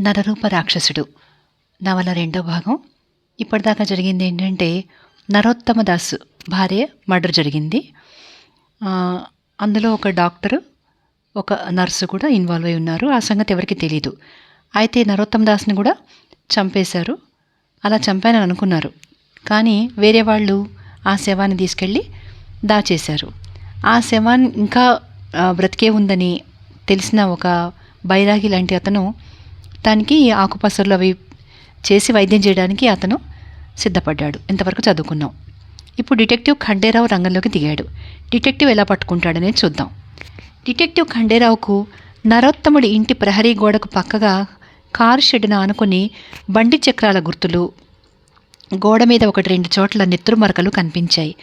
నరరూప రాక్షసుడు. నవల రెండో భాగం. ఇప్పటిదాకా జరిగింది ఏంటంటే నరోత్తమ దాస్ భార్య మర్డర్ జరిగింది. అందులో ఒక డాక్టరు ఒక నర్సు కూడా ఇన్వాల్వ్ అయి ఉన్నారు. ఆ సంగతి ఎవరికి తెలియదు అయితే నరోత్తమ దాస్ని కూడా చంపేశారు. అలా చంపానని అనుకున్నారు. కానీ వేరే వాళ్ళు ఆ శవాన్ని తీసుకెళ్ళి దాచేశారు. ఆ శవాన్ని ఇంకా బ్రతికే ఉందని తెలిసిన ఒక బైరాగి లాంటి అతను దానికి ఆకుపసర్లు అవి చేసి వైద్యం చేయడానికి అతను సిద్ధపడ్డాడు. ఇంతవరకు చదువుకున్నాం. ఇప్పుడు డిటెక్టివ్ ఖండేరావు రంగంలోకి దిగాడు. డిటెక్టివ్ ఎలా పట్టుకుంటాడనేది చూద్దాం. డిటెక్టివ్ ఖండేరావుకు నరోత్తముడి ఇంటి ప్రహరీ గోడకు పక్కగా కారు షెడ్డున ఆనుకుని బండి చక్రాల గుర్తులు గోడ మీద ఒకటి రెండు చోట్ల నెత్తురు మరకలు కనిపించాయి.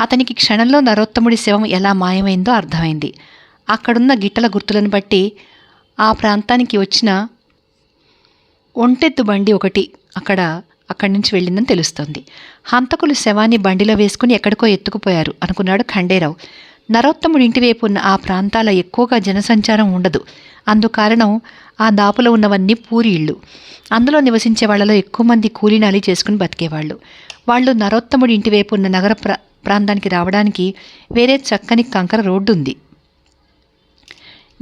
అతనికి క్షణంలో నరోత్తముడి శవం ఎలా మాయమైందో అర్థమైంది. అక్కడున్న గిట్టల గుర్తులను బట్టి ఆ ప్రాంతానికి వచ్చిన ఒంటెత్తు బండి ఒకటి అక్కడ అక్కడి నుంచి వెళ్ళిందని తెలుస్తోంది. హంతకులు శవాన్ని బండిలో వేసుకుని ఎక్కడికో ఎత్తుకుపోయారు అనుకున్నాడు ఖండేరావు. నరోత్తముడి ఇంటివైపు ఉన్న ఆ ప్రాంతాల ఎక్కువగా జనసంచారం ఉండదు. అందుకారణం ఆ దాపులో ఉన్నవన్నీ పూరి ఇళ్ళు. అందులో నివసించే వాళ్ళలో ఎక్కువ మంది కూలీనాలి చేసుకుని బతికేవాళ్ళు. వాళ్ళు నరోత్తముడి ఇంటివైపు ఉన్న నగర ప్రా ప్రాంతానికి రావడానికి వేరే చక్కని కంకర రోడ్డు ఉంది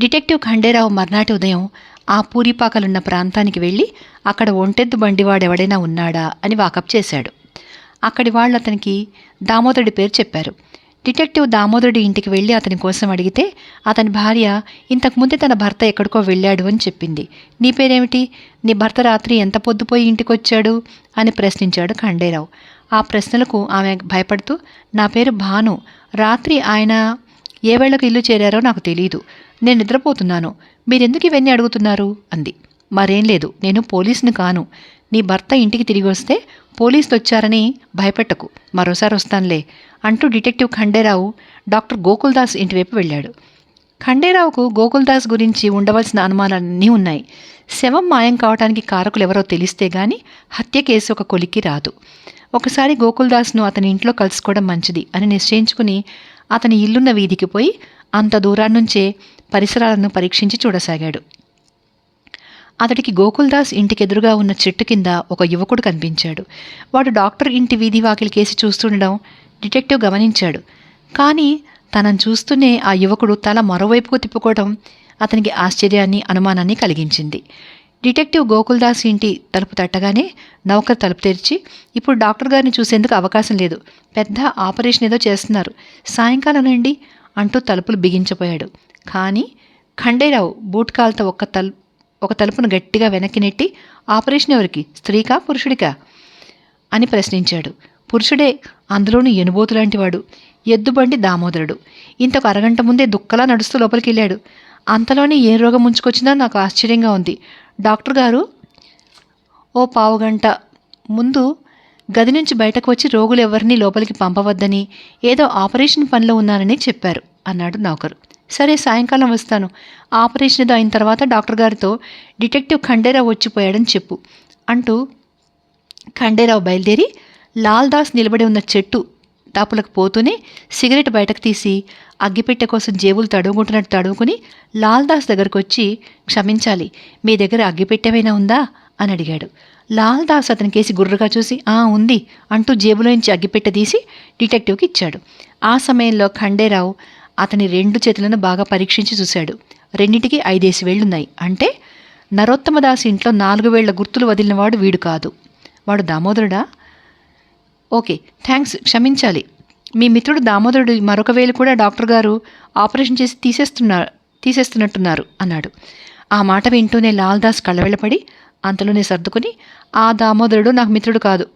డిటెక్టివ్ ఖండేరావు మర్నాటి ఉదయం ఆ పూరిపాకలున్న ప్రాంతానికి వెళ్ళి అక్కడ ఒంటెద్దు బండివాడెవడైనా ఉన్నాడా అని వాకప్ చేశాడు. అక్కడి వాళ్ళు అతనికి దామోదరుడి పేరు చెప్పారు. డిటెక్టివ్ దామోదరుడి ఇంటికి వెళ్ళి అతని కోసం అడిగితే అతని భార్య ఇంతకుముందే తన భర్త ఎక్కడికో వెళ్ళాడు అని చెప్పింది. నీ పేరేమిటి? నీ భర్త రాత్రి ఎంత పొద్దుపోయి ఇంటికి వచ్చాడు అని ప్రశ్నించాడు ఖండేరావు. ఆ ప్రశ్నలకు ఆమె భయపడుతూ నా పేరు భాను. రాత్రి ఆయన ఏ వేళకు ఇల్లు చేరారో నాకు తెలియదు నేను నిద్రపోతున్నాను. మీరెందుకు ఇవన్నీ అడుగుతున్నారు? అంది. మరేం లేదు నేను పోలీసుని కాను. నీ భర్త ఇంటికి తిరిగి వస్తే పోలీసులు వచ్చారని భయపెట్టకు. మరోసారి వస్తానులే అంటూ డిటెక్టివ్ ఖండేరావు డాక్టర్ గోకుల్దాస్ ఇంటివైపు వెళ్ళాడు. ఖండేరావుకు గోకుల్దాస్ గురించి ఉండవలసిన అనుమానాలన్నీ ఉన్నాయి. శవం మాయం కావడానికి కారకులు ఎవరో తెలిస్తే గాని హత్య కేసు ఒక కొలిక్కి రాదు. ఒకసారి గోకుల్దాస్ను అతని ఇంట్లో కలుసుకోవడం మంచిది అని నిశ్చయించుకుని అతని ఇల్లున్న వీధికి పోయి అంత దూరాన్నుంచే పరిసరాలను పరీక్షించి చూడసాగాడు. అతడికి గోకుల్దాస్ ఇంటికెదురుగా ఉన్న చెట్టు కింద ఒక యువకుడు కనిపించాడు. వాడు డాక్టర్ ఇంటి వీధి వాకిలి కేసి చూస్తుండడం డిటెక్టివ్ గమనించాడు. కానీ తనను చూస్తూనే ఆ యువకుడు తల మరోవైపుకు తిప్పుకోవడం అతనికి ఆశ్చర్యాన్ని అనుమానాన్ని కలిగించింది. డిటెక్టివ్ గోకుల్దాస్ ఇంటి తలుపు తట్టగానే నౌకర్ తలుపు తెరిచి ఇప్పుడు డాక్టర్ గారిని చూసేందుకు అవకాశం లేదు. పెద్ద ఆపరేషన్ ఏదో చేస్తున్నారు. సాయంకాలం నుండి అంటూ తలుపులు బిగించపోయాడు. కానీ ఖండేరావు బూట్ కాల్తో ఒక తలు ఒక తలుపును గట్టిగా వెనక్కి నెట్టి ఆపరేషన్ ఎవరికి? స్త్రీకా పురుషుడికా? అని ప్రశ్నించాడు. పురుషుడే అందులోనూ ఎనుబోతు లాంటివాడు ఎద్దుబండి దామోదరుడు. ఇంతకు అరగంట ముందే దుక్కలా నడుస్తూ లోపలికి వెళ్ళాడు అంతలోనే ఏ రోగం ముంచుకొచ్చిందో నాకు ఆశ్చర్యంగా ఉంది. డాక్టర్ గారు ఓ పావుగంట ముందు గది నుంచి బయటకు వచ్చి రోగులు ఎవరిని లోపలికి పంపవద్దని ఏదో ఆపరేషన్ పనిలో ఉన్నానని చెప్పారు అన్నాడు నౌకరు. సరే సాయంకాలం వస్తాను. ఆపరేషన్ ఏదో అయిన తర్వాత డాక్టర్ గారితో డిటెక్టివ్ ఖండేరావు వచ్చిపోయాడని చెప్పు అంటూ ఖండేరావు బయలుదేరి లాల్దాస్ నిలబడి ఉన్న చెట్టు తాపులకు పోతూనే సిగరెట్ బయటకు తీసి అగ్గిపెట్టె కోసం జేబులు తడుముకుంటున్నట్టు తడుముకుని లాల్దాస్ దగ్గరకు వచ్చి క్షమించాలి మీ దగ్గర అగ్గిపెట్టెమైనా ఉందా? అని అడిగాడు. లాల్దాస్ అతని కేసి గుర్రగా చూసి ఆ ఉంది అంటూ జేబులోంచి అగ్గిపెట్టె తీసి డిటెక్టివ్కి ఇచ్చాడు. ఆ సమయంలో ఖండేరావు అతని రెండు చేతులను బాగా పరీక్షించి చూశాడు. రెండింటికి ఐదేసి వేళ్ళున్నాయి అంటే నరోత్తమ దాస్ ఇంట్లో నాలుగు వేళ్ళ గుర్తులు వదిలినవాడు వీడు కాదు. వాడు దామోదరుడా? Okay thanks. క్షమించాలి. మీ మిత్రుడు దామోదరుడు మరొక వేలు కూడా డాక్టర్ గారు ఆపరేషన్ చేసి తీసేస్తున్నారు తీసేస్తున్నట్టున్నారు అన్నాడు. ఆ మాట వింటూనే లాల్దాస్ కళ్ళవెళ్ళపడి అంతలోనే సర్దుకుని ఆ దామోదరుడు నాకు మిత్రుడు కాదు.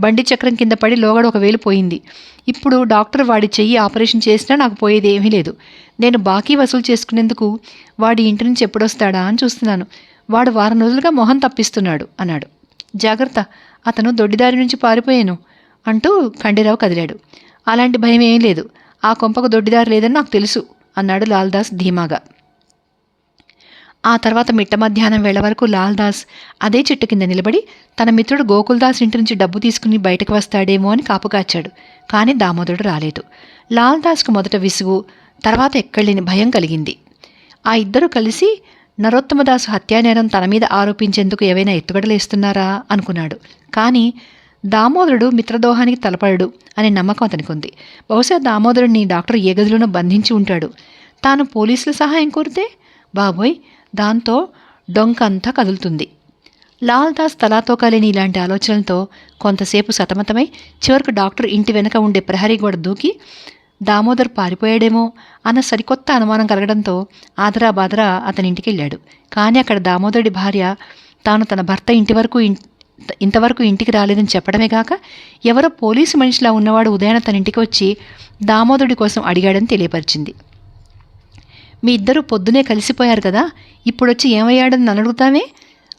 బండి చక్రం కింద పడి లోగడ ఒక వేలు పోయింది. ఇప్పుడు డాక్టర్ వాడి చెయ్యి ఆపరేషన్ చేసినా నాకు పోయేది ఏమీ లేదు. నేను బాకీ వసూలు చేసుకునేందుకు వాడి ఇంటి నుంచి ఎప్పుడొస్తాడా అని చూస్తున్నాను. వాడు వారం రోజులుగా మొహం తప్పిస్తున్నాడు అన్నాడు. జాగ్రత్త అతను దొడ్డిదారి నుంచి పారిపోయాను అంటూ ఖండేరావు కదిలాడు. అలాంటి భయం ఏం లేదు. ఆ కొంపకు దొడ్డిదారి లేదని నాకు తెలుసు అన్నాడు లాల్దాస్ ధీమాగా. ఆ తర్వాత మిట్ట మధ్యాహ్నం వేళ వరకు లాల్దాస్ అదే చెట్టు కింద నిలబడి తన మిత్రుడు గోకుల్దాస్ ఇంటి నుంచి డబ్బు తీసుకుని బయటకు వస్తాడేమో అని కాపుకాచాడు కానీ దామోదరుడు రాలేదు. లాల్దాస్కు మొదట విసుగు తర్వాత ఎక్కడలేని భయం కలిగింది. ఆ ఇద్దరు కలిసి నరోత్తమదాసు హత్యానేరం తన మీద ఆరోపించేందుకు ఏవైనా ఎత్తుగడలేస్తున్నారా అనుకున్నాడు. కానీ దామోదరుడు మిత్రదోహానికి తలపడడు అనే నమ్మకం అతనికి ఉంది బహుశా దామోదరుడిని డాక్టర్ ఏ గదిలోనూ బంధించి ఉంటాడు. తాను పోలీసుల సహాయం కోరితే? బాబోయ్ దాంతో డొంక అంతా కదులుతుంది. లాల్ దాస్ తలాతో కాలేని ఇలాంటి ఆలోచనలతో కొంతసేపు సతమతమై చివరకు డాక్టర్ ఇంటి వెనక ఉండే ప్రహరీ గోడ దూకి దామోదర్ పారిపోయాడేమో అన్న సరికొత్త అనుమానం కలగడంతో ఆదరా బాదరా అతని ఇంటికి వెళ్ళాడు కానీ అక్కడ దామోదరుడి భార్య తాను తన భర్త ఇంటి వరకు ఇంతవరకు ఇంటికి రాలేదని చెప్పడమే కాక ఎవరో పోలీసు మనిషిలా ఉన్నవాడు ఉదయాన తన ఇంటికి వచ్చి దామోదరుడి కోసం అడిగాడని తెలియపరిచింది. మీ ఇద్దరూ పొద్దునే కలిసిపోయారు కదా? ఇప్పుడొచ్చి ఏమయ్యాడని నన్ను అడుగుతావే?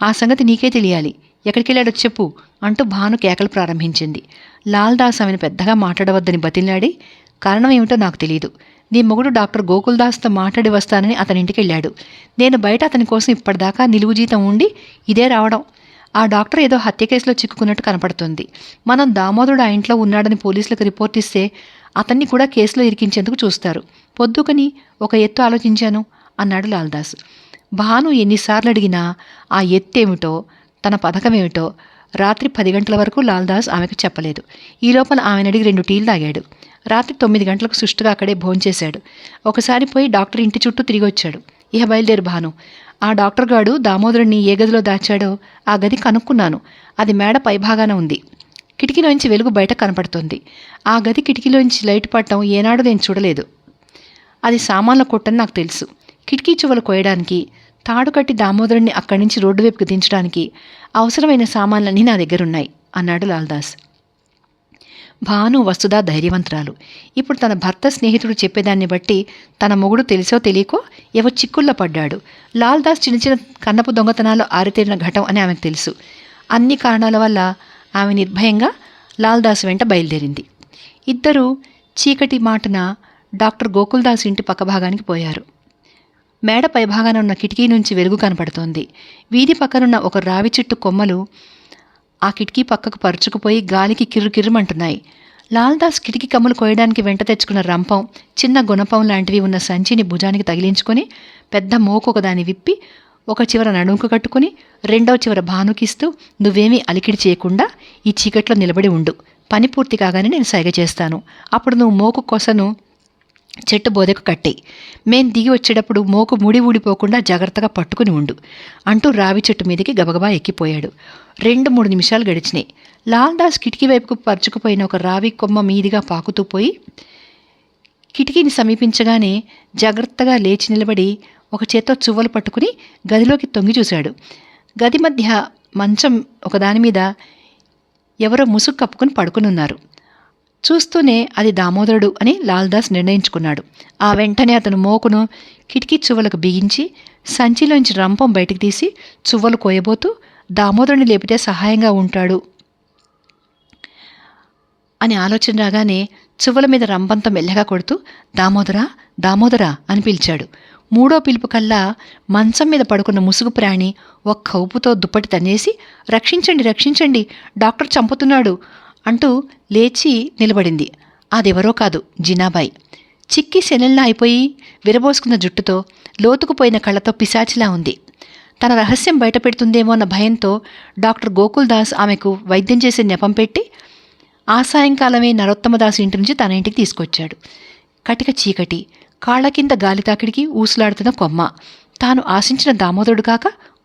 ఆ సంగతి నీకే తెలియాలి. ఎక్కడికి వెళ్ళాడో చెప్పు అంటూ భాను కేకలు ప్రారంభించింది. లాల్ దాస్ ఆమెను పెద్దగా మాట్లాడవద్దని బతిలాడి కారణం ఏమిటో నాకు తెలియదు నీ మొగుడు డాక్టర్ గోకుల్ దాస్తో మాట్లాడి వస్తానని అతని ఇంటికి వెళ్ళాడు నేను బయట అతని కోసం ఇప్పటిదాకా నిలువు జీతం ఉండి ఇదే రావడం. ఆ డాక్టర్ ఏదో హత్య కేసులో చిక్కుకున్నట్టు కనపడుతుంది. మనం దామోదరుడు ఆ ఇంట్లో ఉన్నాడని పోలీసులకు రిపోర్ట్ ఇస్తే అతన్ని కూడా కేసులో ఇరికించేందుకు చూస్తారు. పొద్దుకని ఒక ఎత్తు ఆలోచించాను అన్నాడు లాల్దాస్. భాను ఎన్నిసార్లు అడిగినా ఆ ఎత్తేమిటో తన పథకమేమిటో రాత్రి పది గంటల వరకు లాల్దాస్ ఆమెకు చెప్పలేదు. ఈ లోపల ఆమెను అడిగి రెండు టీలు తాగాడు. రాత్రి తొమ్మిది గంటలకు సుష్టుగా అక్కడే భోంచేశాడు ఒకసారి పోయి డాక్టర్ ఇంటి చుట్టూ తిరిగి వచ్చాడు. ఇహ బయలుదేరు భాను. ఆ డాక్టర్ గాడు దామోదరుణ్ణి ఏ గదిలో దాచాడో ఆ గది కనుక్కున్నాను. అది మేడ పైభాగాన ఉంది. కిటికీలోంచి వెలుగు బయట కనపడుతుంది. ఆ గది కిటికీలోంచి లైట్ పడటం ఏనాడు నేను చూడలేదు. అది సామాన్ల కొట్టని నాకు తెలుసు. కిటికీ చువలు కోయడానికి తాడు కట్టి దామోదరుణ్ణి అక్కడి నుంచి రోడ్డు వైపుకి దించడానికి అవసరమైన సామాన్లన్నీ నా దగ్గరున్నాయి అన్నాడు లాల్దాస్. భాను వస్తుదా ధైర్యవంతురాలు. ఇప్పుడు తన భర్త స్నేహితుడు చెప్పేదాన్ని బట్టి తన మొగుడు తెలిసో తెలియకో ఏవో చిక్కుల్లో పడ్డాడు. లాల్దాస్ చిన్న చిన్న కన్నపు దొంగతనాలు ఆరితేరిన ఘటం అని ఆమెకు తెలుసు. అన్ని కారణాల వల్ల ఆమె నిర్భయంగా లాల్దాస్ వెంట బయలుదేరింది. ఇద్దరూ చీకటి మాటన డాక్టర్ గోకుల్దాస్ ఇంటి పక్క భాగానికి పోయారు. మేడ పైభాగాన ఉన్న కిటికీ నుంచి వెలుగు కనపడుతోంది. వీధి పక్కనున్న ఒక రావి చెట్టు కొమ్మలు ఆ కిటికీ పక్కకు పరుచుకుపోయి గాలికి కిర్రుకిర్రుమంటున్నాయి లాల్దాస్ కిటికీ కమ్మలు కోయడానికి వెంట తెచ్చుకున్న రంపం చిన్న గుణపం లాంటివి ఉన్న సంచిని భుజానికి తగిలించుకొని పెద్ద మోకు ఒకదాన్ని విప్పి ఒక చివర నడుముకు కట్టుకుని రెండవ చివర భానుకిస్తూ నువ్వేమీ అలికిడి చేయకుండా ఈ చీకట్లో నిలబడి ఉండు. పని పూర్తి కాగానే నేను సైగ చేస్తాను. అప్పుడు నువ్వు మోకు కొసను చెట్టు బోదెకు కట్టే. మేం దిగి వచ్చేటప్పుడు మోకు ముడి ఊడిపోకుండా జాగ్రత్తగా పట్టుకుని ఉండు అంటూ రావి చెట్టు మీదకి గబగబా ఎక్కిపోయాడు. రెండు మూడు నిమిషాలు గడిచినాయి. లాల్ దాస్ కిటికీ వైపుకు పరుచుకుపోయిన ఒక రావి కొమ్మ మీదిగా పాకుతూ పోయి కిటికీని సమీపించగానే జాగ్రత్తగా లేచి నిలబడి ఒక చేత్తో చువ్వలు పట్టుకుని గదిలోకి తొంగి చూశాడు. గది మధ్య మంచం ఒకదాని మీద ఎవరో ముసుగు కప్పుకుని పడుకునున్నారు. చూస్తూనే అది దామోదరుడు అని లాల్దాస్ నిర్ణయించుకున్నాడు. ఆ వెంటనే అతను మోకును కిటికీ చువ్వలకు బిగించి సంచిలోంచి రంపం బయటికి తీసి చువ్వలు కోయబోతూ దామోదరుని లేపితే సహాయంగా ఉంటాడు అని ఆలోచన రాగానే చువ్వల మీద రంపంతో మెల్లగా కొడుతూ దామోదరా దామోదరా అని పిలిచాడు. మూడో పిలుపు కల్లా మంచం మీద పడుకున్న ముసుగు ప్రాణి ఒక్క ఉప్పుతో దుప్పటి తన్నేసి రక్షించండి రక్షించండి డాక్టర్ చంపుతున్నాడు. అంటూ లేచి నిలబడింది. అదెవరో కాదు జినాబాయి. చిక్కి శనెల్లా అయిపోయి విరబోసుకున్న జుట్టుతో లోతుకుపోయిన కళ్ళతో పిశాచిలా ఉంది. తన రహస్యం బయటపెడుతుందేమో అన్న భయంతో డాక్టర్ గోకుల్ దాస్ ఆమెకు వైద్యం చేసే నెపం పెట్టి ఆ సాయంకాలమే నరోత్తమదాసు ఇంటి నుంచి తన ఇంటికి తీసుకొచ్చాడు. కటిక చీకటి కాళ్ళ కింద గాలి తాకిడికి ఊసులాడుతున్న కొమ్మ. తాను ఆశించిన దామోదరుడు కాక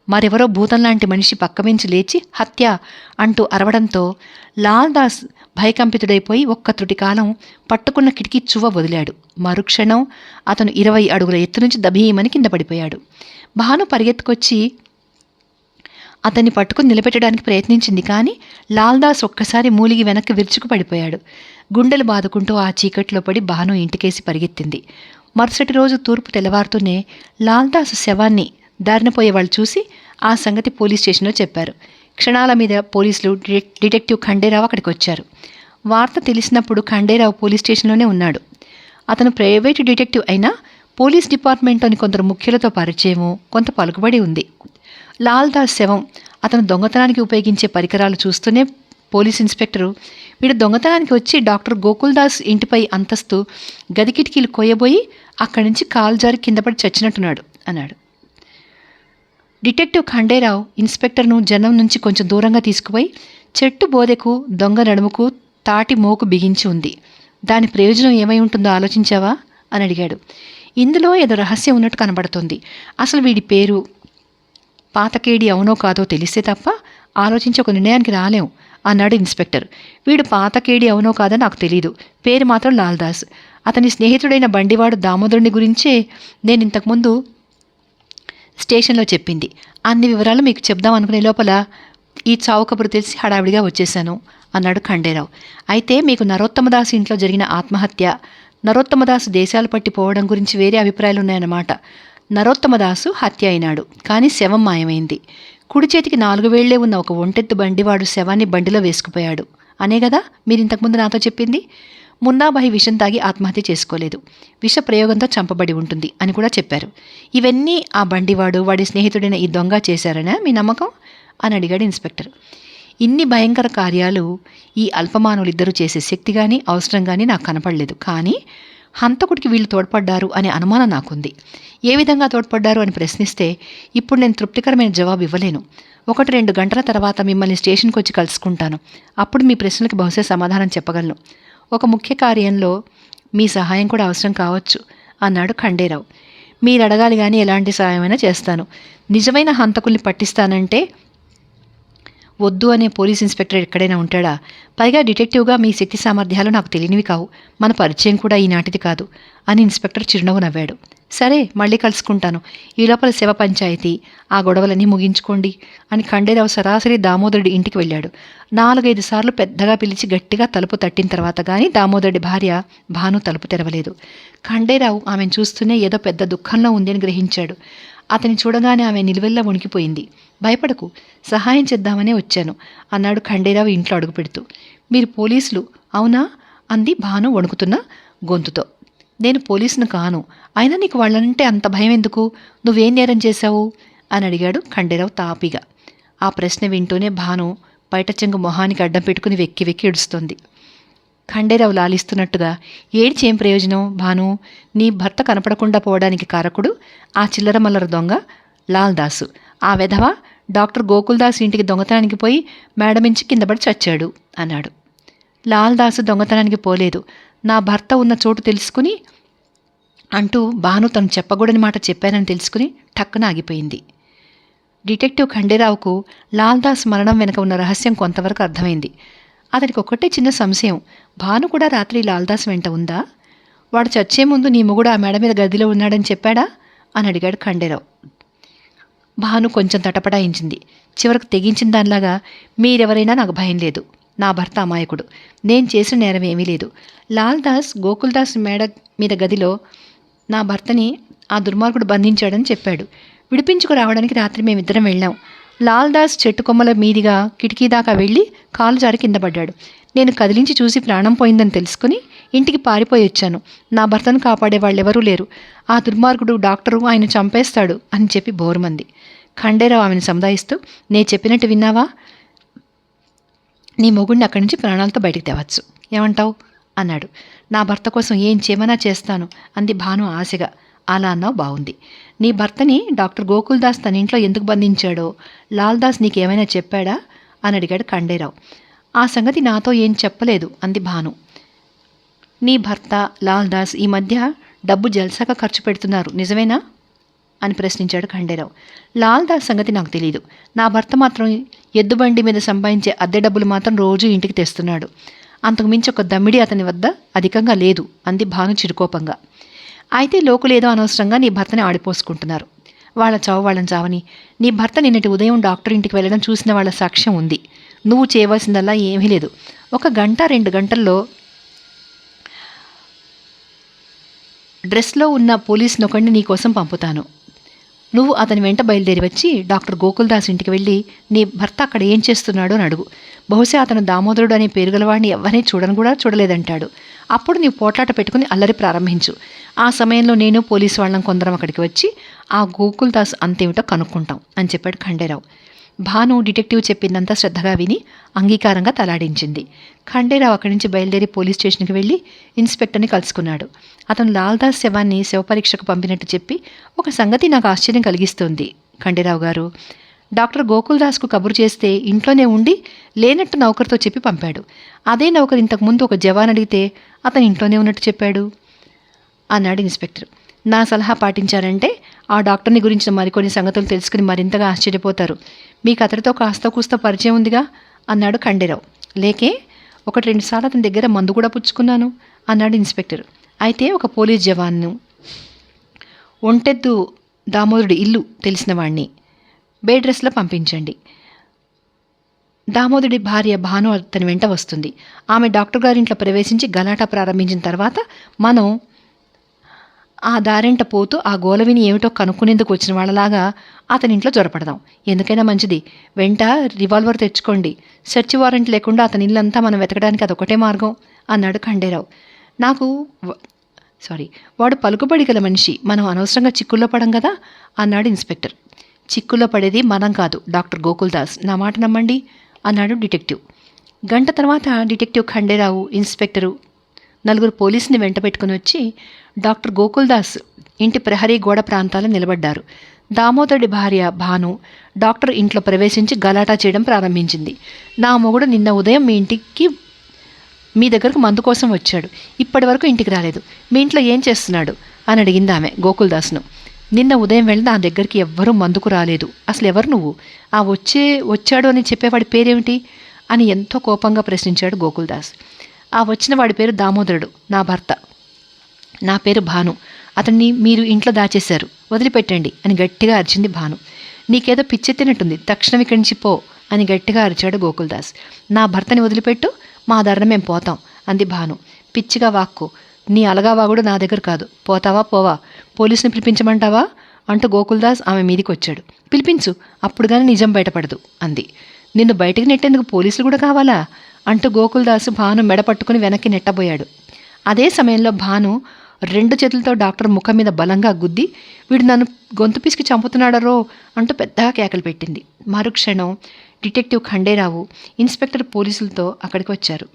మరెవరో భూతం లాంటి మనిషి పక్కమించి లేచి హత్య అంటూ అరవడంతో లాల్ దాస్ భయకంపితుడైపోయి ఒక్క త్రుటికాలం పట్టుకున్న కిటికీ చువ్వ వదిలాడు. మరుక్షణం అతను ఇరవై అడుగుల ఎత్తు నుంచి దభీయమని కింద పడిపోయాడు. భాను పరిగెత్తుకొచ్చి అతన్ని పట్టుకుని నిలబెట్టడానికి ప్రయత్నించింది కానీ లాల్దాస్ ఒక్కసారి మూలిగి వెనక్కి విరుచుకు పడిపోయాడు. గుండెలు బాదుకుంటూ ఆ చీకట్లో పడి భాను ఇంటికేసి పరిగెత్తింది. మరుసటి రోజు తూర్పు తెల్లవారుతూనే లాల్దాస్ శవాన్ని దారినపోయే వాళ్ళు చూసి ఆ సంగతి పోలీస్ స్టేషన్లో చెప్పారు. క్షణాల మీద పోలీసులు డిటెక్టివ్ ఖండేరావు అక్కడికి వచ్చారు వార్త తెలిసినప్పుడు ఖండేరావు పోలీస్ స్టేషన్లోనే ఉన్నాడు. అతను ప్రైవేటు డిటెక్టివ్ అయినా పోలీస్ డిపార్ట్మెంట్లోని కొందరు ముఖ్యులతో పరిచయము కొంత పలుకుబడి ఉంది. లాల్ దాస్ శవం అతను దొంగతనానికి ఉపయోగించే పరికరాలు చూస్తూనే పోలీస్ ఇన్స్పెక్టరు వీడు దొంగతనానికి వచ్చి డాక్టర్ గోకుల్ దాస్ ఇంటిపై అంతస్తు గది కిటికీలు కొయ్యబోయి అక్కడి నుంచి కాలు జారి కిందపడి చచ్చినట్టున్నాడు అన్నాడు. డిటెక్టివ్ ఖండేరావు ఇన్స్పెక్టర్ను జనం నుంచి కొంచెం దూరంగా తీసుకుపోయి చెట్టు బోదెకు దొంగ నడుముకు తాటి మోకు బిగించి ఉంది. దాని ప్రయోజనం ఏమై ఉంటుందో ఆలోచించావా? అని అడిగాడు. ఇందులో ఏదో రహస్యం ఉన్నట్టు కనబడుతోంది. అసలు వీడి పేరు పాతకేడి అవునో కాదో తెలిస్తే తప్ప ఆలోచించి ఒక నిర్ణయానికి రాలేం అన్నాడు ఇన్స్పెక్టర్. వీడు పాతకేడి అవునో కాదో నాకు తెలియదు పేరు మాత్రం లాల్దాస్. అతని స్నేహితుడైన బండివాడు దామోదరుని గురించే నేను ఇంతకుముందు స్టేషన్లో చెప్పింది. అన్ని వివరాలు మీకు చెప్దాం అనుకునే లోపల ఈ చావు కబురు తెలిసి హడావిడిగా వచ్చేశాను అన్నాడు ఖండేరావు. అయితే మీకు నరోత్తమదాసు ఇంట్లో జరిగిన ఆత్మహత్య నరోత్తమదాసు దేశాలు పట్టిపోవడం గురించి వేరే అభిప్రాయాలు ఉన్నాయన్నమాట నరోత్తమదాసు హత్య అయినాడు కానీ శవం మాయమైంది. కుడి చేతికి నాలుగు వేళ్ళే ఉన్న ఒక ఒంటెత్తు బండివాడు శవాన్ని బండిలో వేసుకుపోయాడు. అనే కదా మీరు ఇంతకుముందు నాతో చెప్పింది? మున్నాబాయి విషం తాగి ఆత్మహత్య చేసుకోలేదు. విష ప్రయోగంతో చంపబడి ఉంటుంది అని కూడా చెప్పారు. ఇవన్నీ ఆ బండివాడు వాడి స్నేహితుడైన ఈ దొంగ చేశారనా? మీ నమ్మకం? అని అడిగాడు ఇన్స్పెక్టర్. ఇన్ని భయంకర కార్యాలు ఈ అల్పమానవులిద్దరూ చేసే శక్తి కానీ అవసరం కానీ నాకు కనపడలేదు. కానీ హంతకుడికి వీళ్ళు తోడ్పడ్డారు అనే అనుమానం నాకుంది. ఏ విధంగా తోడ్పడ్డారు అని ప్రశ్నిస్తే ఇప్పుడు నేను తృప్తికరమైన జవాబు ఇవ్వలేను. ఒకటి రెండు గంటల తర్వాత మిమ్మల్ని స్టేషన్కి వచ్చి కలుసుకుంటాను. అప్పుడు మీ ప్రశ్నలకు బహుశా సమాధానం చెప్పగలను. ఒక ముఖ్య కార్యంలో మీ సహాయం కూడా అవసరం కావచ్చు అన్నాడు ఖండేరావు. మీరు అడగాలి కానీ ఎలాంటి సహాయమైనా చేస్తాను. నిజమైన హంతకుల్ని పట్టిస్తానంటే వద్దు అనే పోలీస్ ఇన్స్పెక్టర్ ఎక్కడైనా ఉంటాడా? పైగా డిటెక్టివ్గా మీ శక్తి సామర్థ్యాలు నాకు తెలియనివి కావు. మన పరిచయం కూడా ఈనాటిది కాదు అని ఇన్స్పెక్టర్ చిరునవ్వు నవ్వాడు. సరే మళ్ళీ కలుసుకుంటాను. ఈ లోపల శివ పంచాయతీ ఆ గొడవలన్నీ ముగించుకోండి అని ఖండేరావు సరాసరి దామోదరుడి ఇంటికి వెళ్ళాడు. నాలుగైదు సార్లు పెద్దగా పిలిచి గట్టిగా తలుపు తట్టిన తర్వాత కానీ దామోదరుడి భార్య భాను తలుపు తెరవలేదు. ఖండేరావు ఆమెను చూస్తూనే ఏదో పెద్ద దుఃఖంలో ఉంది అని గ్రహించాడు. అతని చూడగానే ఆమె నిలువెల్లా వణికిపోయింది. భయపడకు సహాయం చేద్దామనే వచ్చాను అన్నాడు ఖండేరావు ఇంట్లో అడుగుపెడుతూ. మీరు పోలీసులు అవునా? అంది భాను వణుకుతున్న గొంతుతో. నేను పోలీసును కాను. అయినా నీకు వాళ్ళంటే అంత భయం ఎందుకు? నువ్వేం నేరం చేశావు? అని అడిగాడు ఖండేరావు తాపిగా. ఆ ప్రశ్న వింటూనే భాను బయట చెంగు మొహానికి అడ్డం పెట్టుకుని వెక్కి వెక్కి ఏడుస్తోంది. ఖండేరావు లాలిస్తున్నట్టుగా ఏడిచేం ప్రయోజనం భాను? నీ భర్త కనపడకుండా పోవడానికి కారకుడు ఆ చిల్లర మల్లర దొంగ లాల్ దాసు ఆ వెధవ డాక్టర్ గోకుల్దాస్ ఇంటికి దొంగతనానికి పోయి మేడమించి కిందపడి చచ్చాడు అన్నాడు. లాల్ దాసు దొంగతనానికి పోలేదు. నా భర్త ఉన్న చోటు తెలుసుకుని అంటూ భాను తను చెప్పకూడని మాట చెప్పానని తెలుసుకుని టక్కున ఆగిపోయింది. డిటెక్టివ్ ఖండేరావుకు లాల్దాస్ మరణం వెనుక ఉన్న రహస్యం కొంతవరకు అర్థమైంది. అతనికి ఒక్కటే చిన్న సంశయం. భాను కూడా రాత్రి లాల్దాస్ వెంట ఉందా? వాడు చచ్చే ముందు నీ మొగుడు ఆ మేడ మీద గదిలో ఉన్నాడని చెప్పాడా? అని అడిగాడు ఖండేరావు. భాను కొంచెం తటపటాయించింది. చివరకు తెగించిన దానిలాగా మీరెవరైనా నాకు భయం లేదు. నా భర్త అమాయకుడు. నేను చేసిన నేరం ఏమీ లేదు. లాల్ దాస్ గోకుల్దాస్ మేడ మీద గదిలో నా భర్తని ఆ దుర్మార్గుడు బంధించాడని చెప్పాడు. విడిపించుకు రావడానికి రాత్రి మేమిద్దరం వెళ్ళాం. లాల్ దాస్ చెట్టు కొమ్మల మీదిగా కిటికీ దాకా వెళ్ళి కాలు జారి కింద పడ్డాడు. నేను కదిలించి చూసి ప్రాణం పోయిందని తెలుసుకుని ఇంటికి పారిపోయి వచ్చాను. నా భర్తను కాపాడే వాళ్ళెవరూ లేరు. ఆ దుర్మార్గుడు డాక్టరు ఆయన చంపేస్తాడు అని చెప్పి బోరుమంది. ఖండేరావు ఆమెను సముదాయిస్తూ నే చెప్పినట్టు విన్నావా? నీ మొగుడిని అక్కడి నుంచి ప్రాణాలతో బయటికి తేవచ్చు. ఏమంటావు? అన్నాడు. నా భర్త కోసం ఏం చేయమన్నా చేస్తాను అంది భాను ఆశగా. అలా అన్నావు బాగుంది నీ భర్తని డాక్టర్ గోకుల్ దాస్ తన ఇంట్లో ఎందుకు బంధించాడో? లాల్ దాస్ నీకేమైనా చెప్పాడా? అని అడిగాడు ఖండేరావు ఆ సంగతి నాతో ఏం చెప్పలేదు అంది భాను. నీ భర్త లాల్ దాస్ ఈ మధ్య డబ్బు జల్సాగా ఖర్చు పెడుతున్నారు నిజమేనా? అని ప్రశ్నించాడు ఖండేరావు లాల్ దాస్ సంగతి నాకు తెలియదు నా భర్త మాత్రం ఎద్దుబండి మీద సంపాదించే అద్దె డబ్బులు మాత్రం రోజు ఇంటికి తెస్తున్నాడు. అంతకుమించి ఒక దమ్మిడి అతని వద్ద అధికంగా లేదు అంది భాను చిరుకోపంగా. అయితే లోకులేదో అనవసరంగా నీ భర్తని ఆడిపోసుకుంటున్నారు. వాళ్ళ చావు వాళ్ళని చావని నీ భర్త నిన్నటి ఉదయం డాక్టర్ ఇంటికి వెళ్ళడం చూసిన వాళ్ళ సాక్ష్యం ఉంది. నువ్వు చేయవలసిందల్లా ఏమీ లేదు. ఒక గంట రెండు గంటల్లో డ్రెస్లో ఉన్న పోలీస్ ఒకడిని నీ కోసం పంపుతాను. నువ్వు అతని వెంట బయలుదేరి వచ్చి డాక్టర్ గోకుల్దాస్ ఇంటికి వెళ్ళి నీ భర్త అక్కడ ఏం చేస్తున్నాడో అని అడుగు. బహుశా అతను దామోదరుడు అనే పేరు గలవాడిని ఎవరిని చూడను కూడా చూడలేదంటాడు. అప్పుడు నీవు పోట్లాట పెట్టుకుని అల్లరి ప్రారంభించు. ఆ సమయంలో నేను పోలీసు వాళ్ళం కొందరం అక్కడికి వచ్చి ఆ గోకుల్దాస్ అంతేమిటో కనుక్కుంటాం అని చెప్పాడు ఖండేరావు. భాను డిటెక్టివ్ చెప్పిందంతా శ్రద్ధగా విని అంగీకారంగా తలాడించింది. ఖండేరావు అక్కడి నుంచి బయలుదేరి పోలీస్ స్టేషన్కి వెళ్ళి ఇన్స్పెక్టర్ని కలుసుకున్నాడు. అతను లాల్దాస్ శవాన్ని శవపరీక్షకు పంపినట్టు చెప్పి ఒక సంగతి నాకు ఆశ్చర్యం కలిగిస్తోంది ఖండేరావు గారు. డాక్టర్ గోకుల్దాస్కు కబురు చేస్తే ఇంట్లోనే ఉండి లేనట్టు నౌకర్తో చెప్పి పంపాడు. అదే నౌకర్ ఇంతకుముందు ఒక జవాన్ అడిగితే అతను ఇంట్లోనే ఉన్నట్టు చెప్పాడు అన్నాడు ఇన్స్పెక్టర్. నా సలహా పాటించారంటే ఆ డాక్టర్ని గురించిన మరికొన్ని సంగతులు తెలుసుకుని మరింతగా ఆశ్చర్యపోతారు. మీకు అతడితో కాస్త కూస్త పరిచయం ఉందిగా అన్నాడు ఖండేరావు. లేకే? ఒకటి రెండు సార్లు అతని దగ్గర మందు కూడా పుచ్చుకున్నాను అన్నాడు ఇన్స్పెక్టర్. అయితే ఒక పోలీస్ జవాన్ను. ఒంటెద్దు దామోదరుడి ఇల్లు తెలిసిన వాణ్ణి. బే డ్రెస్లో పంపించండి. దామోదరుడి భార్య భాను అతని వెంట వస్తుంది. ఆమె డాక్టర్ గారింట్లో ప్రవేశించి గలాటా ప్రారంభించిన తర్వాత మనం ఆ దారింట పోతూ ఆ గోలవిని ఏమిటో కనుక్కునేందుకు వచ్చిన వాళ్ళలాగా అతని ఇంట్లో జ్వరపడదాం ఎందుకైనా మంచిది. వెంట రివాల్వర్ తెచ్చుకోండి. సెర్చ్ వారెంట్ లేకుండా అతని ఇల్లంతా మనం వెతకడానికి అదొకటే మార్గం అన్నాడు ఖండేరావు. నాకు సారీ వాడు పలుకుబడి గల మనిషి. మనం అనవసరంగా చిక్కుల్లో పడం కదా? అన్నాడు ఇన్స్పెక్టర్. చిక్కుల్లో పడేది మనం కాదు డాక్టర్ గోకుల్దాస్. నా మాట నమ్మండి? అన్నాడు డిటెక్టివ్. గంట తర్వాత డిటెక్టివ్ ఖండేరావు ఇన్స్పెక్టరు నలుగురు పోలీసుని వెంట పెట్టుకుని వచ్చి డాక్టర్ గోకుల్దాస్ ఇంటి ప్రహరీ గోడ ప్రాంతాలు నిలబడ్డారు. దామోదరుడి భార్య భాను డాక్టర్ ఇంట్లో ప్రవేశించి గలాటా చేయడం ప్రారంభించింది. నా మొగుడు నిన్న ఉదయం మీ ఇంటికి మీ దగ్గరకు మందు కోసం వచ్చాడు. ఇప్పటి వరకు ఇంటికి రాలేదు. మీ ఇంట్లో ఏం చేస్తున్నాడు? అని అడిగింది ఆమె గోకుల్దాస్ను. నిన్న ఉదయం వెళ్ళి నా దగ్గరికి ఎవ్వరూ మందుకు రాలేదు. అసలు ఎవరు నువ్వు? ఆ వచ్చే వచ్చాడు అని చెప్పేవాడి పేరేమిటి? అని ఎంతో కోపంగా ప్రశ్నించాడు గోకుల్దాస్. ఆ వచ్చిన వాడి పేరు దామోదరుడు నా భర్త. నా పేరు భాను. అతన్ని మీరు ఇంట్లో దాచేశారు. వదిలిపెట్టండి అని గట్టిగా అరిచింది భాను. నీకేదో పిచ్చెత్తినట్టుంది తక్షణం ఇక్కడి నుంచి పో అని గట్టిగా అరిచాడు గోకుల్దాస్. నా భర్తని వదిలిపెట్టు మా ధరణ మేము పోతాం అంది భాను. పిచ్చిగా వాక్కు. నీ అలగావాగుడు నా దగ్గర కాదు. పోతావా పోవా? పోలీసుని పిలిపించమంటావా? అంటూ గోకుల్దాస్ ఆమె మీదికి వచ్చాడు పిలిపించు అప్పుడు కానీ నిజం బయటపడదు అంది. నిన్ను బయటకు నెట్టేందుకు పోలీసులు కూడా కావాలా? అంటూ గోకుల్దాసు భాను మెడ పట్టుకుని వెనక్కి నెట్టబోయాడు. అదే సమయంలో భాను రెండు చేతులతో డాక్టర్ ముఖం మీద బలంగా గుద్ది వీడు నన్ను గొంతు పిసికి చంపుతున్నాడరో అంటూ పెద్దగా కేకలు పెట్టింది. మరుక్షణం డిటెక్టివ్ ఖండేరావు ఇన్స్పెక్టర్ పోలీసులతో అక్కడికి వచ్చారు.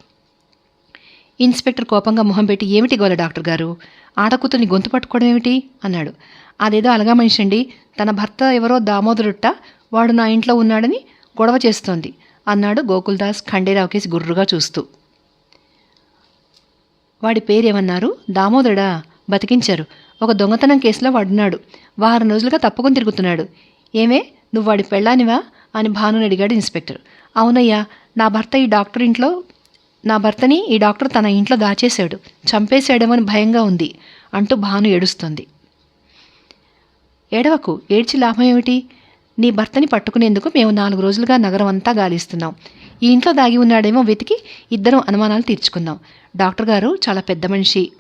ఇన్స్పెక్టర్ కోపంగా మొహం పెట్టి ఏమిటి గోల డాక్టర్ గారు? ఆడకూతుని గొంతు పట్టుకోవడం ఏమిటి? అన్నాడు. అదేదో అలగా మనిషి అండి. తన భర్త ఎవరో దామోదరుట్ట. వాడు నా ఇంట్లో ఉన్నాడని గొడవ చేస్తోంది. అన్నాడు గోకుల్దాస్ ఖండేరావు కేసి గుర్రుగా చూస్తూ. వాడి పేరేమన్నారు? దామోదరుడా బతికించారు. ఒక దొంగతనం కేసులో వాడున్నాడు. వారం రోజులుగా తప్పుకొని తిరుగుతున్నాడు. ఏమే? నువ్వు వాడి పెళ్ళానివా? అని భానుని అడిగాడు ఇన్స్పెక్టర్. అవునయ్యా నా భర్త ఈ డాక్టర్ ఇంట్లో నా భర్తని ఈ డాక్టర్ తన ఇంట్లో దాచేశాడు. చంపేశాడేమో అని భయంగా ఉంది అంటూ భాను ఏడుస్తుంది. ఏడవకు ఏడ్చి లాభం ఏమిటి? నీ భర్తని పట్టుకునేందుకు మేము నాలుగు రోజులుగా నగరం అంతా గాలిస్తున్నాం. ఈ ఇంట్లో దాగి ఉన్నాడేమో వెతికి ఇద్దరం అనుమానాలు తీర్చుకుందాం డాక్టర్ గారు చాలా పెద్ద మనిషి.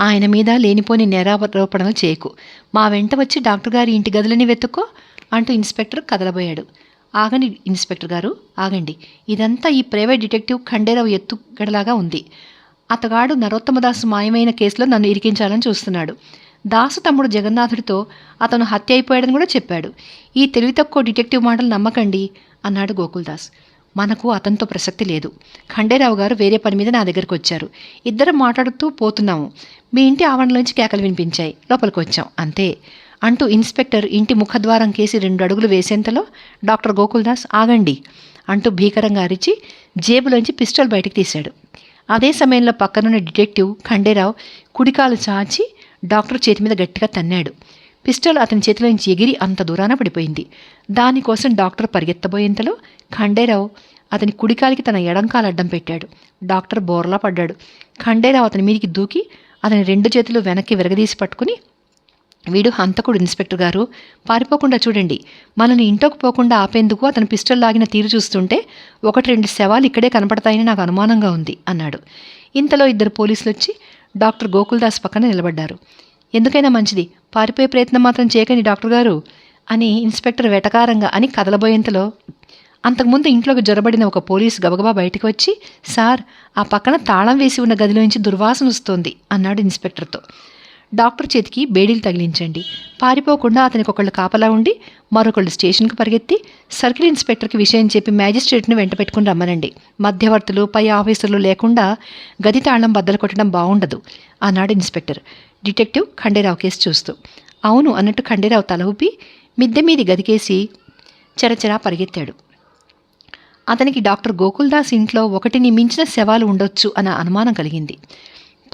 ఆయన మీద లేనిపోని నేరారోపణలు చేయకు. మా వెంట వచ్చి డాక్టర్ గారి ఇంటి గదులని వెతుక్కో అంటూ ఇన్స్పెక్టర్ కదలబోయాడు. ఆగండి ఇన్స్పెక్టర్ గారు ఆగండి. ఇదంతా ఈ ప్రైవేట్ డిటెక్టివ్ ఖండేరావు ఎత్తుగడలాగా ఉంది. అతగాడు నరోత్తమదాసు మాయమైన కేసులో నన్ను ఇరికించాలని చూస్తున్నాడు. దాసు తమ్ముడు జగన్నాథుడితో అతను హత్య అయిపోయాడని కూడా చెప్పాడు. ఈ తెలివి తక్కువ డిటెక్టివ్ మాటలు నమ్మకండి అన్నాడు గోకుల్దాస్. మనకు అతనితో ప్రసక్తి లేదు. ఖండేరావు గారు వేరే పని మీద నా దగ్గరికి వచ్చారు. ఇద్దరం మాట్లాడుతూ పోతున్నాము. మీ ఇంటి ఆవరణలోంచి కేకలు వినిపించాయి. లోపలికి వచ్చాం. అంతే అంటూ ఇన్స్పెక్టర్ ఇంటి ముఖద్వారం కేసి రెండు అడుగులు వేసేంతలో డాక్టర్ గోకుల్దాస్ ఆగండి అంటూ భీకరంగా అరిచి జేబులోంచి పిస్టల్ బయటకు తీశాడు. అదే సమయంలో పక్కనున్న డిటెక్టివ్ ఖండేరావు కుడికాలు చాచి డాక్టర్ చేతి మీద గట్టిగా తన్నాడు. పిస్టల్ అతని చేతిలో నుంచి ఎగిరి అంత దూరాన పడిపోయింది. దానికోసం డాక్టర్ పరిగెత్తబోయేంతలో ఖండేరావు అతని కుడికాలికి తన ఎడంకాలు అడ్డం పెట్టాడు. డాక్టర్ బోర్లా పడ్డాడు. ఖండేరావు అతని మీదికి దూకి అతని రెండు చేతులు వెనక్కి విరగదీసి పట్టుకుని వీడు హంతకుడు ఇన్స్పెక్టర్ గారు. పారిపోకుండా చూడండి. మనల్ని ఇంట్లోకి పోకుండా ఆపేందుకు అతను పిస్టల్ లాగిన తీరు చూస్తుంటే ఒకటి రెండు శవాలు ఇక్కడే కనపడతాయని నాకు అనుమానంగా ఉంది అన్నాడు. ఇంతలో ఇద్దరు పోలీసులు వచ్చి డాక్టర్ గోకుల్దాస్ పక్కన నిలబడ్డారు. ఎందుకైనా మంచిది. పారిపోయే ప్రయత్నం మాత్రం చేయకండి డాక్టర్ గారు అని ఇన్స్పెక్టర్ వెటకారంగా అని కదలబోయేంతలో అంతకుముందు ఇంట్లోకి జొరబడిన ఒక పోలీసు గబగబా బయటకు వచ్చి సార్ ఆ పక్కన తాళం వేసి ఉన్న గదిలోంచి దుర్వాసన వస్తోంది అన్నాడు ఇన్స్పెక్టర్తో. డాక్టర్ చేతికి బేడీలు తగిలించండి. పారిపోకుండా అతనికి ఒకళ్ళు కాపలా ఉండి మరొకళ్ళు స్టేషన్కి పరిగెత్తి సర్కిల్ ఇన్స్పెక్టర్కి విషయం చెప్పి మ్యాజిస్ట్రేట్ను వెంట పెట్టుకుని రమ్మనండి. మధ్యవర్తులు పై ఆఫీసర్లు లేకుండా గది తాళం బద్దలు కొట్టడం బాగుండదు అన్నాడు ఇన్స్పెక్టర్. డిటెక్టివ్ ఖండేరావు కేసు చూస్తూ. అవును అన్నట్టు ఖండేరావు తల ఊపి మిద్దె మీది గదికేసి చెరచెరా పరిగెత్తాడు. అతనికి డాక్టర్ గోకుల్దాస్ ఇంట్లో ఒకటిని మించిన శవాలు ఉండొచ్చు అన్న అనుమానం కలిగింది.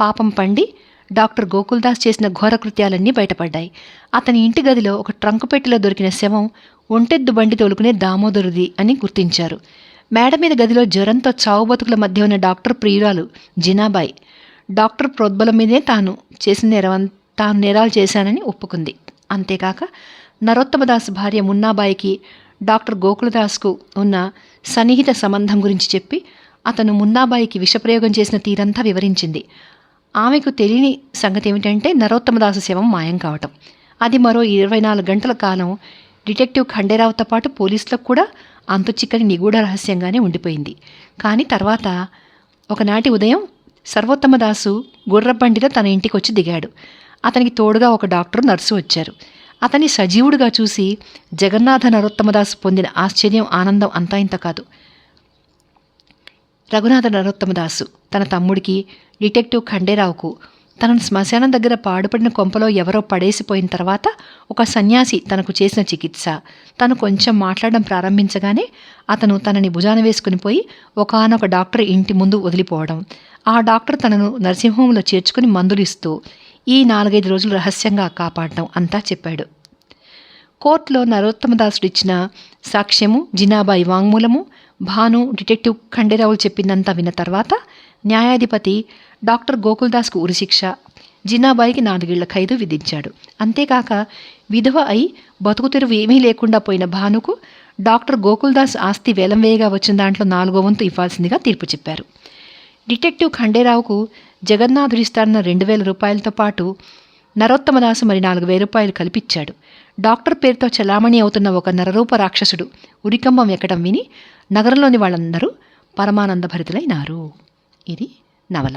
పాపం పండి డాక్టర్ గోకుల్దాస్ చేసిన ఘోరకృత్యాలన్నీ బయటపడ్డాయి. అతని ఇంటి గదిలో ఒక ట్రంక్ పెట్టెలో దొరికిన శవం ఒంటెద్దు బండి తోలుకునే దామోదరుది అని గుర్తించారు. మేడ మీద గదిలో జ్వరంతో చావు బతుకుల మధ్య ఉన్న డాక్టర్ ప్రియురాలు జినాబాయి. డాక్టర్ ప్రోద్బలం మీదే తాను చేసిన నేరం తాను నేరాలు చేశానని ఒప్పుకుంది. అంతేకాక నరోత్తమదాస్ భార్య మున్నాబాయికి డాక్టర్ గోకులదాస్కు ఉన్న సన్నిహిత సంబంధం గురించి చెప్పి అతను మున్నాబాయికి విషప్రయోగం చేసిన తీరంతా వివరించింది. ఆమెకు తెలియని సంగతి ఏమిటంటే నరోత్తమదాసు శవం మాయం కావటం. అది మరో ఇరవై నాలుగు గంటల కాలం డిటెక్టివ్ ఖండేరావుతో పాటు పోలీసులకు కూడా అంతు చిక్కని నిగూఢ రహస్యంగానే ఉండిపోయింది. కానీ తర్వాత ఒకనాటి ఉదయం సర్వోత్తమదాసు గుర్రబండిలో తన ఇంటికి వచ్చి దిగాడు. అతనికి తోడుగా ఒక డాక్టర్ నర్సు వచ్చారు. అతన్ని సజీవుడిగా చూసి జగన్నాథ నరోత్తమదాసు పొందిన ఆశ్చర్యం ఆనందం అంతా ఇంత కాదు. రఘునాథ నరోత్తమదాసు తన తమ్ముడికి డిటెక్టివ్ ఖండేరావుకు తనను శ్మశానం దగ్గర పాడుపడిన కొంపలో ఎవరో పడేసిపోయిన తర్వాత ఒక సన్యాసి తనకు చేసిన చికిత్స. తను కొంచెం మాట్లాడడం ప్రారంభించగానే అతను తనని భుజాన వేసుకుని పోయి ఒకానొక డాక్టర్ ఇంటి ముందు వదిలిపోవడం. ఆ డాక్టర్ తనను నర్సింహంలో చేర్చుకుని మందులు ఇస్తూ ఈ నాలుగైదు రోజులు రహస్యంగా కాపాడడం అంతా చెప్పాడు. కోర్టులో నరోత్తమదాసుడిచ్చిన సాక్ష్యము జినాబాయి వాంగ్మూలము భాను డిటెక్టివ్ ఖండేరావులు చెప్పిందంతా విన్న తర్వాత న్యాయాధిపతి డాక్టర్ గోకుల్దాస్కు ఉరిశిక్ష. జినాబాయికి నాలుగేళ్ళ ఖైదు విధించాడు. అంతేకాక విధవ అయి బతుకు తెరువు ఏమీ లేకుండా పోయిన భానుకు డాక్టర్ గోకుల్దాస్ ఆస్తి వేలం వేయగా వచ్చిన దాంట్లో నాలుగో వంతు ఇవ్వాల్సిందిగా తీర్పు చెప్పారు. డిటెక్టివ్ ఖండేరావుకు జగన్నాథుడిస్తారన్న రెండు వేల రూపాయలతో పాటు నరోత్తమదాసు మరి నాలుగు వేల రూపాయలు కల్పించాడు డాక్టర్ పేరుతో చలామణి అవుతున్న ఒక నరరూప రాక్షసుడు ఉరికంబం ఎక్కడం విని నగరంలోని వాళ్ళందరూ పరమానంద భరితులైనారు ఇది నవల.